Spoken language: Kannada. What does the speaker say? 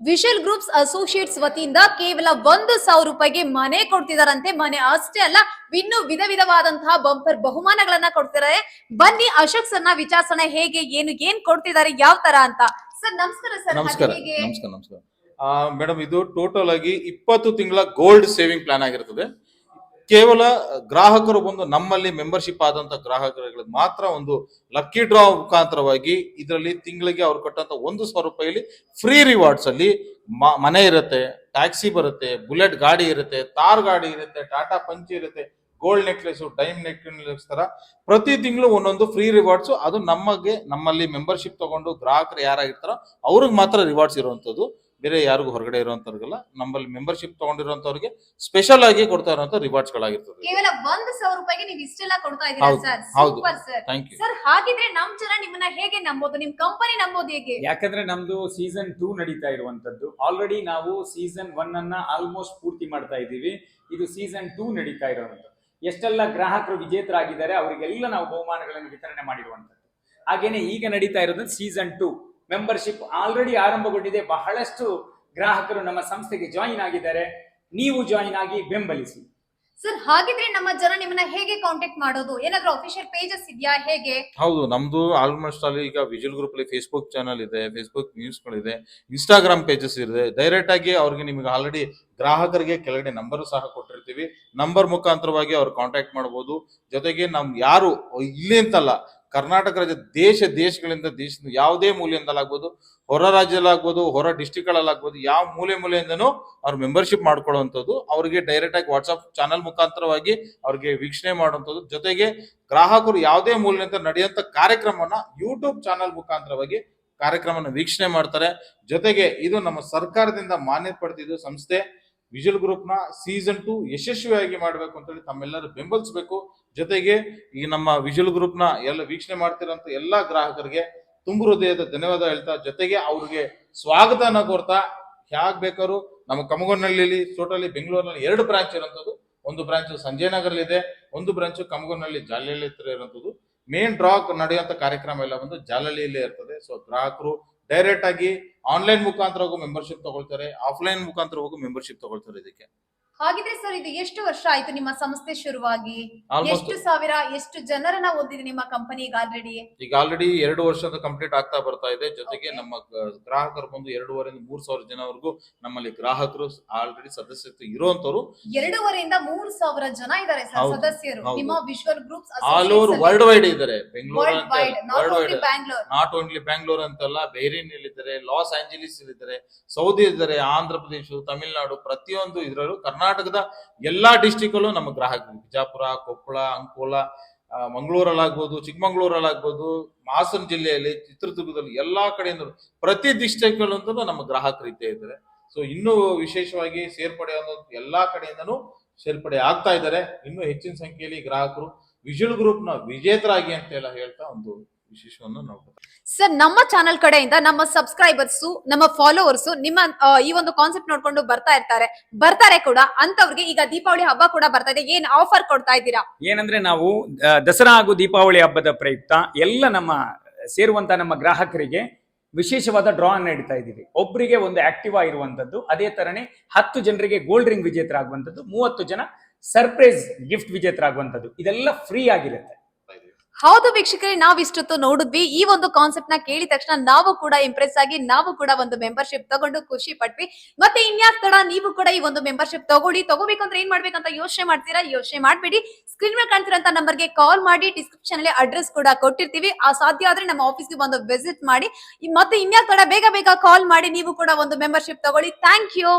ವಿಶಲ್ ಗ್ರೂಪ್ಸ್ ಅಸೋಸಿಯೇಟ್ಸ್ ವತಿಯಿಂದ ಕೇವಲ ಒಂದು ಸಾವಿರ ರೂಪಾಯಿಗೆ ಮನೆ ಕೊಡ್ತಿದಾರಂತೆ. ಮನೆ ಅಷ್ಟೇ ಅಲ್ಲ ಇನ್ನು ವಿಧ ವಿಧವಾದಂತಹ ಬಂಪರ್ ಬಹುಮಾನಗಳನ್ನ ಕೊಡ್ತಿದ್ದಾರೆ ಬನ್ನಿ ಅಶೋಕ್ ಸರ್ನ ವಿಚಾರಿಸೋಣ ಹೇಗೆ ಏನು ಏನ್ ಕೊಡ್ತಿದ್ದಾರೆ ಯಾವ ತರ ಅಂತ. ಸರ್ ನಮಸ್ಕಾರ ಸರ್ ನಮಸ್ಕಾರ ನಮಸ್ಕಾರ ನಮಸ್ಕಾರ. ಮೇಡಮ್ ಇದು ಟೋಟಲ್ ಆಗಿ ಇಪ್ಪತ್ತು ತಿಂಗಳ ಗೋಲ್ಡ್ ಸೇವಿಂಗ್ ಪ್ಲಾನ್ ಆಗಿರ್ತದೆ. ಕೇವಲ ಗ್ರಾಹಕರು ಬಂದು ನಮ್ಮಲ್ಲಿ ಮೆಂಬರ್ಶಿಪ್ ಆದಂತ ಗ್ರಾಹಕರಿಗೆ ಮಾತ್ರ ಒಂದು ಲಕ್ಕಿ ಡ್ರಾ ಮುಖಾಂತರವಾಗಿ ಇದರಲ್ಲಿ ತಿಂಗಳಿಗೆ ಅವ್ರು ಕೊಟ್ಟಂತ ಒಂದು ಸಾವಿರ ರೂಪಾಯಿಲಿ ಫ್ರೀ ರಿವಾರ್ಡ್ಸ್ ಅಲ್ಲಿ ಮನೆ ಇರುತ್ತೆ ಟ್ಯಾಕ್ಸಿ ಬರುತ್ತೆ ಬುಲೆಟ್ ಗಾಡಿ ಇರುತ್ತೆ ತಾರ್ ಗಾಡಿ ಇರುತ್ತೆ, ಟಾಟಾ ಪಂಚ್ ಇರುತ್ತೆ ಗೋಲ್ಡ್ ನೆಕ್ಲೆಸ್ ಡೈಮ್ ನೆಕ್ಲೆಸ್ ತರ ಪ್ರತಿ ತಿಂಗಳು ಒಂದೊಂದು ಫ್ರೀ ರಿವಾರ್ಡ್ಸ್ ಅದು ನಮಗೆ ನಮ್ಮಲ್ಲಿ ಮೆಂಬರ್ಶಿಪ್ ತಗೊಂಡು ಗ್ರಾಹಕರು ಯಾರಾಗಿರ್ತಾರೋ ಅವ್ರಿಗೆ ಮಾತ್ರ ರಿವಾರ್ಡ್ಸ್ ಇರುವಂತದ್ದು ಬೇರೆ ಯಾರಿಗೂ ಹೊರಗಡೆ ಇರುವಂತವ್ರಿಗೆಲ್ಲ. ನಮ್ಮಲ್ಲಿ ಮೆಂಬರ್ಶಿಪ್ ತಗೊಂಡಿರುವಂತವ್ರಿಗೆ ಸ್ಪೆಷಲ್ ಆಗಿ ಕೊಡ್ತಾ ಇರುವಂತ ರಿವಾರ್ಡ್ಸ್ ಗಳಾಗಿರ್ತದೆ. ಕೇವಲ ಒಂದು ಸಾವಿರ ರೂಪಾಯಿಗೆ ನೀವು ಇಷ್ಟೆಲ್ಲ ಕೊಡ್ತಾ ಇದ್ದೀರಾ ಹೌದು, ಸರ್? ಹೌದು. Super sir thank you sir ಹಾಗಿದ್ರೆ ನಮ್ ಜನ ನಿಮ್ಮನ್ನ ಹೇಗೆ ನಂಬೋದು? ನಿಮ್ಮ ಕಂಪನಿ ನಂಬೋದು ಹೇಗೆ? ಯಾಕಂದ್ರೆ ನಮ್ದು ಸೀಸನ್ ಟೂ ನಡೀತಾ ಇರುವಂತದ್ದು. ಆಲ್ರೆಡಿ ನಾವು ಸೀಸನ್ ಒನ್ ಅನ್ನ ಆಲ್ಮೋಸ್ಟ್ ಪೂರ್ತಿ ಮಾಡ್ತಾ ಇದ್ದೀವಿ. ಇದು ಸೀಸನ್ ಟೂ ನಡೀತಾ ಇರುವಂತದ್ದು. ಎಷ್ಟೆಲ್ಲ ಗ್ರಾಹಕರು ವಿಜೇತರಾಗಿದ್ದಾರೆ ಅವರಿಗೆಲ್ಲ ನಾವು ಬಹುಮಾನಗಳನ್ನು ವಿತರಣೆ ಮಾಡಿರುವಂತದ್ದು. ಹಾಗೇನೆ ಈಗ ನಡೀತಾ ಇರೋದು ಸೀಸನ್ ಟೂ ಮೆಂಬರ್ಶಿಪ್ ಆಲ್ರೆಡಿ ಆರಂಭಗೊಂಡಿದೆ. ಬಹಳಷ್ಟು ಗ್ರಾಹಕರು ನಮ್ಮ ಸಂಸ್ಥೆಗೆ ಜಾಯಿನ್ ಆಗಿದ್ದಾರೆ. ನೀವು ಜಾಯಿನ್ ಆಗಿ ಬೆಂಬಲಿಸಿ. ಸರ್ ಹಾಗಿದ್ರೆ ನಮ್ಮ ಜನ ನಿಮ್ಮನ್ನ ಹೇಗೆ ಕಾಂಟ್ಯಾಕ್ಟ್ ಮಾಡೋದು? ಏನಾದ್ರೂ ಅಫಿಷಿಯಲ್ ಪೇಜಸ್ ಇದೆಯಾ? ಹೇಗೆ? ಹೌದು ನಮ್ದು ಆಲ್ಮೋಸ್ಟ್ ಅಲ್ಲಿ ಈಗ ವಿಜುಲ್ ಗ್ರೂಪ್ ಅಲ್ಲಿ ಫೇಸ್ಬುಕ್ ಚಾನಲ್ ಇದೆ ಫೇಸ್ಬುಕ್ ನ್ಯೂಸ್ ಗಳಿದೆ ಇನ್ಸ್ಟಾಗ್ರಾಮ್ ಪೇಜಸ್ ಇದೆ. ಡೈರೆಕ್ಟ್ ಆಗಿ ಅವ್ರಿಗೆ ನಿಮಗೆ ಆಲ್ರೆಡಿ ಗ್ರಾಹಕರಿಗೆ ಕೆಳಗಡೆ ನಂಬರ್ ಸಹ ಕೊಟ್ಟಿರ್ತೀವಿ. ನಂಬರ್ ಮುಖಾಂತರವಾಗಿ ಅವ್ರು ಕಾಂಟ್ಯಾಕ್ಟ್ ಮಾಡಬಹುದು ಜೊತೆಗೆ ನಮ್ ಯಾರು ಇಲ್ಲಿ ಅಂತಲ್ಲ ಕರ್ನಾಟಕ ರಾಜ್ಯ ದೇಶ, ದೇಶಗಳಿಂದ ದೇಶದ ಯಾವುದೇ ಮೂಲೆಯಿಂದಲಾಗ್ಬೋದು, ಹೊರ ರಾಜ್ಯದಲ್ಲಾಗ್ಬೋದು, ಹೊರ ಡಿಸ್ಟಿಕ್ಗಳಲ್ಲಾಗ್ಬೋದು ಯಾವ ಮೂಲೆ ಮೂಲೆಯಿಂದನೂ ಅವ್ರ ಮೆಂಬರ್ಶಿಪ್ ಮಾಡ್ಕೊಳ್ಳುವಂಥದ್ದು, ಅವರಿಗೆ ಡೈರೆಕ್ಟ್ ಆಗಿ ವಾಟ್ಸಪ್ ಚಾನಲ್ ಮುಖಾಂತರವಾಗಿ ಅವ್ರಿಗೆ ವೀಕ್ಷಣೆ ಮಾಡುವಂಥದ್ದು. ಜೊತೆಗೆ ಗ್ರಾಹಕರು ಯಾವುದೇ ಮೂಲೆಯಿಂದ ನಡೆಯುವಂಥ ಕಾರ್ಯಕ್ರಮವನ್ನ ಯೂಟ್ಯೂಬ್ ಚಾನಲ್ ಮುಖಾಂತರವಾಗಿ ಕಾರ್ಯಕ್ರಮವನ್ನು ವೀಕ್ಷಣೆ ಮಾಡ್ತಾರೆ. ಜೊತೆಗೆ ಇದು ನಮ್ಮ ಸರ್ಕಾರದಿಂದ ಮಾನ್ಯ ಪಡೆದಿದ್ದು ಸಂಸ್ಥೆ. ವಿಜುವಲ್ ಗ್ರೂಪ್ನ ಸೀಸನ್ ಟು ಯಶಸ್ವಿಯಾಗಿ ಮಾಡಬೇಕು ಅಂತೇಳಿ ತಮ್ಮೆಲ್ಲರೂ ಬೆಂಬಲಿಸಬೇಕು. ಜೊತೆಗೆ ಈ ನಮ್ಮ ವಿಜುವಲ್ ಗ್ರೂಪ್ನ ಎಲ್ಲ ವೀಕ್ಷಣೆ ಮಾಡ್ತಿರೋಂಥ ಎಲ್ಲ ಗ್ರಾಹಕರಿಗೆ ತುಂಬು ಹೃದಯದ ಧನ್ಯವಾದ ಹೇಳ್ತಾ, ಜೊತೆಗೆ ಅವ್ರಿಗೆ ಸ್ವಾಗತನ ಕೋರ್ತಾ, ಹ್ಯಾಗ್ ಬೇಕಾದ್ರು ನಮ್ಮ ಕಮಗನಹಳ್ಳಿಲಿ ಟೋಟಲಿ ಬೆಂಗಳೂರಿನಲ್ಲಿ ಎರಡು ಬ್ರಾಂಚ್ ಇರುವಂತದ್ದು ಒಂದು ಬ್ರಾಂಚ್ ಸಂಜಯ್ ನಗರಲ್ಲಿ ಇದೆ ಒಂದು ಬ್ರಾಂಚ್ ಕಮಗನಹಳ್ಳಿ ಜಾಲಹಳ್ಳಿ ಹತ್ರ ಇರುವಂತದ್ದು ಮೇನ್ ಡ್ರಾಕ್ ನಡೆಯುವಂಥ ಕಾರ್ಯಕ್ರಮ ಎಲ್ಲ ಬಂದು ಜಾಲಹಳ್ಳಿಯಲ್ಲೇ ಇರ್ತದೆ. ಸೊ ಗ್ರಾಹಕರು ಡೈರೆಕ್ಟ್ ಆಗಿ ಆನ್ಲೈನ್ ಮುಖಾಂತರ ಹೋಗೋ ಮೆಂಬರ್ಶಿಪ್ ತಗೊಳ್ತಾರೆ ಆಫ್ಲೈನ್ ಮುಖಾಂತರ ಹೋಗೋ ಮೆಂಬರ್ಶಿಪ್ ತಗೊಳ್ತಾರೆ ಇದಕ್ಕೆ. ಹಾಗಿದ್ರೆ ಸರ್ ಇದು ಎಷ್ಟು ವರ್ಷ ಆಯ್ತು ನಿಮ್ಮ ಸಂಸ್ಥೆ ಶುರುವಾಗಿ? ಎಷ್ಟು ಸಾವಿರ ಎಷ್ಟು ಜನರನ್ನ ಓದಿದೆ ನಿಮ್ಮ ಕಂಪನಿಗೆ ಆಲ್ರೆಡಿ ಈಗ ಆಲ್ರೆಡಿ ಎರಡು ವರ್ಷದ ಕಂಪ್ಲೀಟ್ ಆಗ್ತಾ ಬರ್ತಾ ಇದೆ. ಜೊತೆಗೆ ನಮ್ಮ ಗ- ಗ್ರಾಹಕರು ಬಂದು ಎರಡೂವರೆಯಿಂದ ಮೂರ್ ಸಾವಿರ ಜನವರೆಗೂ ನಮ್ಮಲ್ಲಿ ಗ್ರಾಹಕರು ಆಲ್ರೆಡಿ ಸದಸ್ಯತ್ವ ಇರುವಂತವ್ರು. ಎರಡೂವರೆಯಿಂದ ಮೂರು ಸಾವಿರ ಜನ ಇದ್ದಾರೆ ಸರ್ ಹೌದು, ಸದಸ್ಯರು. ಹೌದು. ನಿಮ್ಮ visual groups all over world wide ಇದ್ದಾರೆ. ಬೆಂಗಳೂರು ವರ್ಲ್ಡ್ ಅಂತ wide not world only wide Bangalore not only Bangalore ಅಂತಲ್ಲ ಬೈರಿನ್ ಇದ್ದಾರೆ ಲಾಸ್ ಆಂಜಲೀಸ್ ಇದ್ದಾರೆ ಸೌದಿ ಇದ್ದಾರೆ ಆಂಧ್ರ ಪ್ರದೇಶ ತಮಿಳುನಾಡು ಪ್ರತಿಯೊಂದು ಇದರಲ್ಲೂ ಕರ್ನಾಟಕದ ಎಲ್ಲಾ ಡಿಸ್ಟಿಕ್ ಅಲ್ಲೂ ನಮ್ಮ ಗ್ರಾಹಕರು. ಬಿಜಾಪುರ, ಕೊಪ್ಪಳ, ಅಂಕೋಲ ಮಂಗಳೂರಲ್ಲಾಗ್ಬೋದು, ಚಿಕ್ಕಮಂಗ್ಳೂರಲ್ಲಾಗ್ಬೋದು, ಹಾಸನ ಜಿಲ್ಲೆಯಲ್ಲಿ, ಚಿತ್ರದುರ್ಗದಲ್ಲಿ ಎಲ್ಲಾ ಕಡೆಯಿಂದ ಪ್ರತಿ ಡಿಸ್ಟಿಕ್ ಅಲ್ಲಂತೂ ನಮ್ಮ ಗ್ರಾಹಕರು ಇದ್ದೇ ಇದ್ದಾರೆ. ಸೊ ಇನ್ನೂ ವಿಶೇಷವಾಗಿ ಸೇರ್ಪಡೆ ಅನ್ನೋದು ಎಲ್ಲಾ ಕಡೆಯಿಂದನೂ ಸೇರ್ಪಡೆ ಆಗ್ತಾ ಇದ್ದಾರೆ. ಇನ್ನೂ ಹೆಚ್ಚಿನ ಸಂಖ್ಯೆಯಲ್ಲಿ ಗ್ರಾಹಕರು ವಿಜುಲ್ ಗ್ರೂಪ್ನ ವಿಜೇತರಾಗಿ ಅಂತ ಎಲ್ಲ ಹೇಳ್ತಾ ಒಂದು ವಿಶೇಷವನ್ನು ನಾವು ಸರ್ ನಮ್ಮ ಚಾನೆಲ್ ಕಡೆಯಿಂದ ನಮ್ಮ ಸಬ್ಸ್ಕ್ರೈಬರ್ಸ್ ನಮ್ಮ ಫಾಲೋವರ್ಸ್ ನಿಮ್ಮ ಆ, ಈ ಒಂದು ಕಾನ್ಸೆಪ್ಟ್ ನೋಡ್ಕೊಂಡು ಬರ್ತಾ ಇರ್ತಾರೆ. ಬರ್ತಾರೆ ಕೂಡ. ಅಂತವ್ರಿಗೆ ಈಗ ದೀಪಾವಳಿ ಹಬ್ಬ ಕೂಡ ಬರ್ತಾ ಇದೆ. ಏನ್ ಆಫರ್ ಕೊಡ್ತಾ ಇದ್ದೀರಾ? ಏನಂದ್ರೆ ನಾವು ಆ, ದಸರಾ ಹಾಗೂ ದೀಪಾವಳಿ ಹಬ್ಬದ ಪ್ರಯುಕ್ತ ಎಲ್ಲ ನಮ್ಮ ಸೇರುವಂತ ನಮ್ಮ ಗ್ರಾಹಕರಿಗೆ ವಿಶೇಷವಾದ ಡ್ರಾ ನಡೀತಾ ಇದ್ದೀವಿ. ಒಬ್ಬರಿಗೆ ಒಂದು ಆಕ್ಟಿವಾ ಇರುವಂತದ್ದು ಅದೇ ತರನೇ ಹತ್ತು ಜನರಿಗೆ ಗೋಲ್ಡ್ ರಿಂಗ್ ವಿಜೇತರಾಗುವಂಥದ್ದು ಮೂವತ್ತು ಜನ ಸರ್ಪ್ರೈಸ್ ಗಿಫ್ಟ್ ವಿಜೇತರಾಗುವಂಥದ್ದು ಇದೆಲ್ಲ ಫ್ರೀ ಆಗಿರುತ್ತೆ. ಹೌದು ವೀಕ್ಷಕರೇ, ನಾವ್ ಇಷ್ಟೊತ್ತು ನೋಡಿದ್ವಿ. ಈ ಒಂದು ಕಾನ್ಸೆಪ್ಟ್ನ ಕೇಳಿದ ತಕ್ಷಣ ನಾವು ಕೂಡ ಇಂಪ್ರೆಸ್ ಆಗಿ, ನಾವು ಕೂಡ ಒಂದು ಮೆಂಬರ್ಶಿಪ್ ತಗೊಂಡು ಖುಷಿ ಪಟ್ವಿ. ಮತ್ತೆ ಇನ್ಯಾಕ್ ತಡ, ನೀವು ಕೂಡ ಈ ಒಂದು ಮೆಂಬರ್ಶಿಪ್ ತಗೊಳ್ಳಿ. ತಗೋಬೇಕಂದ್ರೆ ಏನ್ ಮಾಡ್ಬೇಕಂತ ಯೋಚನೆ ಮಾಡ್ತೀರಾ? ಯೋಚನೆ ಮಾಡ್ಬೇಡಿ. ಸ್ಕ್ರೀನ್ ಮೇಲೆ ಕಾಣ್ತಿರೋಂತ ನಂಬರ್ಗೆ ಕಾಲ್ ಮಾಡಿ ಡಿಸ್ಕ್ರಿಪ್ಷನ್ ಅಲ್ಲಿ ಅಡ್ರೆಸ್ ಕೂಡ ಕೊಟ್ಟಿರ್ತೀವಿ. ಆ ಸಾಧ್ಯ ಆದ್ರೆ ನಮ್ಮ ಆಫೀಸ್ಗೆ ಒಂದು ವಿಸಿಟ್ ಮಾಡಿ. ಮತ್ತೆ ಇನ್ಯಾಕ್ ತಡ, ಬೇಗ ಬೇಗ ಕಾಲ್ ಮಾಡಿ, ನೀವು ಕೂಡ ಒಂದು ಮೆಂಬರ್ಶಿಪ್ ತಗೊಳ್ಳಿ. Thank you